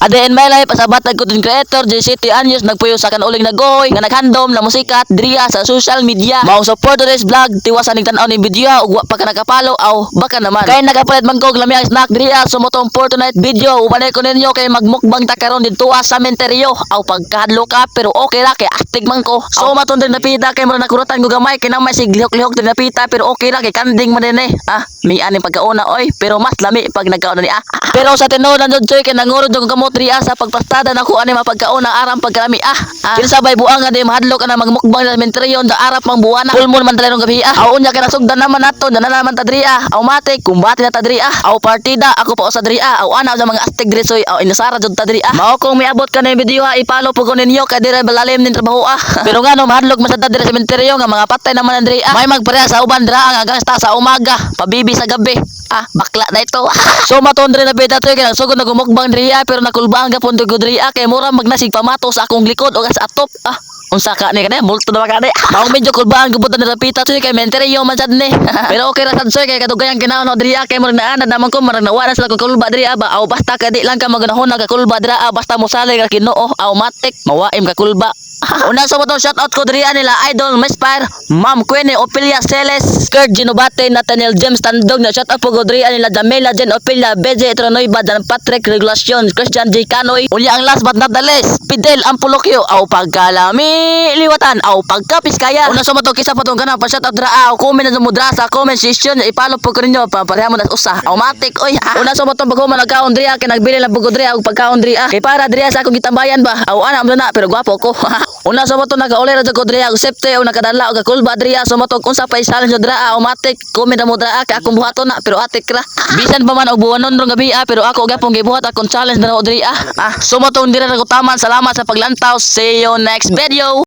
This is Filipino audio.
A day in my life as a batang content creator, J-City Anyos nagpuyo sa kanuling nagoy nga naghandom na musikat driya sa social media. Mao support to this vlog, tiwasan ning tan-aw ni video ug wa pa ka nakapalo aw baka naman. Kay nagapalit man kog lamia snack driya sumotong for tonight video. Ubanay ko ninyo kay magmukbang ta karon didto sa sementeryo aw pagkadlo ka pero okay ra kay astig man ko. So maton din napita kay mura nakuratan ko gamay kay na may siglihok-lihok din napita pero okay ra kay kanding man din eh. Ah, mi ani pagkauna oy pero mas lami pag nagkauna ni ah. Pero sa tinuod nan joy kay nangurod yung riya sa pagpastada nako ani mapagkauna aram pagkalami ah. ah. Kinsabay buang nga di mahadlok na magmukbang na menteryo da arap mang buwana. Pulmon man talong gabi ah. Aw unya kay nasugdan naman nato na naman ta diri ah. Aw mate kumbati na ta diri ah. Aw partida ako pa sa diri ah. Aw ana sa mga astig diri soy aw inasara jud ta diri ah. Mao kung miabot ka na video ha ipalo ko ninyo kay diri balalim nin trabaho ah. Pero nga no mahadlok masad diri sa menteryo nga mga patay naman ang diri ah. May magpareha sa uban dira nga gangsta sa umaga, pabibi sa gabi. Ah, bakla na ito. so matondre na beda to kay nagsugod na gumukbang diri ah, pero nakulbaan gapon to diri ah, kay mura magnasig pamato sa akong likod o sa atop ah. Unsa ka ni kanay multo na ka ni. Mao medyo kulbaan gubutan na rapita to kay menteryo man sad ni. pero okay ra sad soy kay kadugayang kinaon no diri ah, kay mura na naman ko marang nawala sila kung kulba diri ah, ba aw basta ka di lang ka magunahon ka kulba diri ah, basta mo sali ka Ginoo aw matik mawaim ka kulba. Una sa mo shout out ko diri ah, nila idol Mispire, Ma'am Queenie Opilia Celes, Kurt Ginobate, Nathaniel James Tandog na shout out po ko diri ah, nila Damela Jen Opilia, BJ Tronoy Badan Patrick Regulacion, Christian J Canoy, unya ang last but not the least, Fidel Ampulokyo, aw pagkalami liwatan, aw pagkapiskaya. Una sa to kisa pa tong ganang pa shout out dira aw comment na mo dira sa comment section, ipalo po ko ninyo pa pareha mo na usa. Aw matik oy. Una sa mo to pag nagkaon diri ah, kay nagbili lang po ko diri og pagkaon diri ah. Kay para diri sa akong gitambayan ba. Aw ana na pero gwapo ko. Una sa mo to nagauli ra ko diri og septe o nakadala og kulba diri ah. so mo to unsa pa isalan jud dira aw matik comment mo dira kay akong buhaton na pero atik ra. Bisan pa man og buwanon rong gabi ah pero ako gapong gibuhat akong challenge na diri ah. Ah, so mo to diri ra ko taman. Salamat sa paglantaw. See you next video.